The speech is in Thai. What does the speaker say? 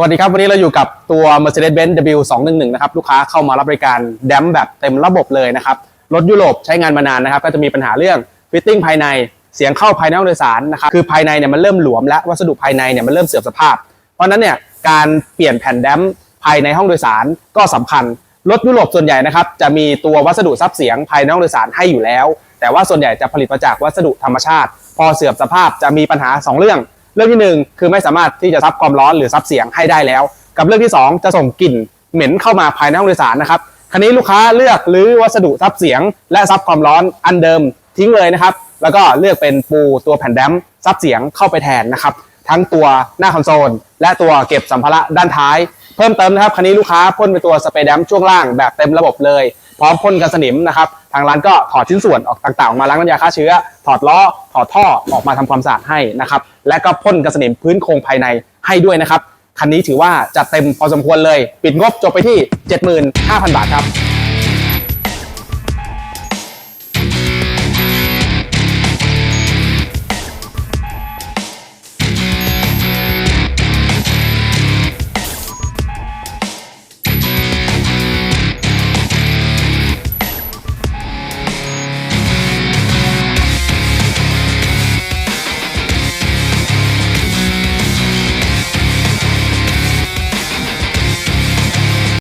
สวัสดีครับวันนี้เราอยู่กับตัว Mercedes-Benz W211 นะครับลูกค้าเข้ามารับบริการแดมแบบเต็มระบบเลยนะครับรถยุโรปใช้งานมานานนะครับ ก็จะมีปัญหาเรื่องฟิตติ้งภายในเสียงเข้าภายในห้องโดยสารนะครับคือภายในเนี่ยมันเริ่มหลวมและวัสดุภายในเนี่ยมันเริ่มเสื่อมสภาพ เพราะนั้นเนี่ยการเปลี่ยนแผ่นแดมภายในห้องโดยสารก็สำคัญรถยุโรปส่วนใหญ่นะครับจะมีตัววัสดุซับเสียงภายในห้องโดยสารให้อยู่แล้ว แต่ว่าส่วนใหญ่จะผลิตมาจากวัสดุธรรมชาติ พอเสื่อมสภาพจะมีปัญหา 2 เรื่อง เรื่องที่หนึ่งคือไม่สามารถที่จะซับความร้อนหรือซับเสียงให้ได้แล้ว กับเรื่องที่สองจะส่งกลิ่นเหม็นเข้ามาภายในห้องโดยสารนะครับคันนี้ลูกค้าเลือกหรือวัสดุซับเสียง และซับความร้อนอันเดิมทิ้งเลยนะครับ แล้วก็เลือกเป็นปูตัวแผ่นแดมซับเสียงเข้าไปแทนนะครับ ทั้งตัวหน้าคอนโซล และตัวเก็บสัมภาระด้านท้าย เพิ่มเติมนะครับคันนี้ลูกค้าพ่นไปตัวสเปรย์ดมช่วงล่างแบบเต็มระบบเลย พร้อมพ่นกันสนิมนะครับทางร้านก็ถอดชิ้นส่วนออกต่างๆออกมาล้างน้ำยาฆ่าเชื้อ ถอดล้อถอดท่อออกมาทำความสะอาดให้นะครับและก็พ่นกันสนิมพื้นโครงภายในให้ด้วยนะครับคันนี้ถือว่าจัดเต็มพอสมควรเลย ปิดงบจบไปที่ 75,000 บาทครับ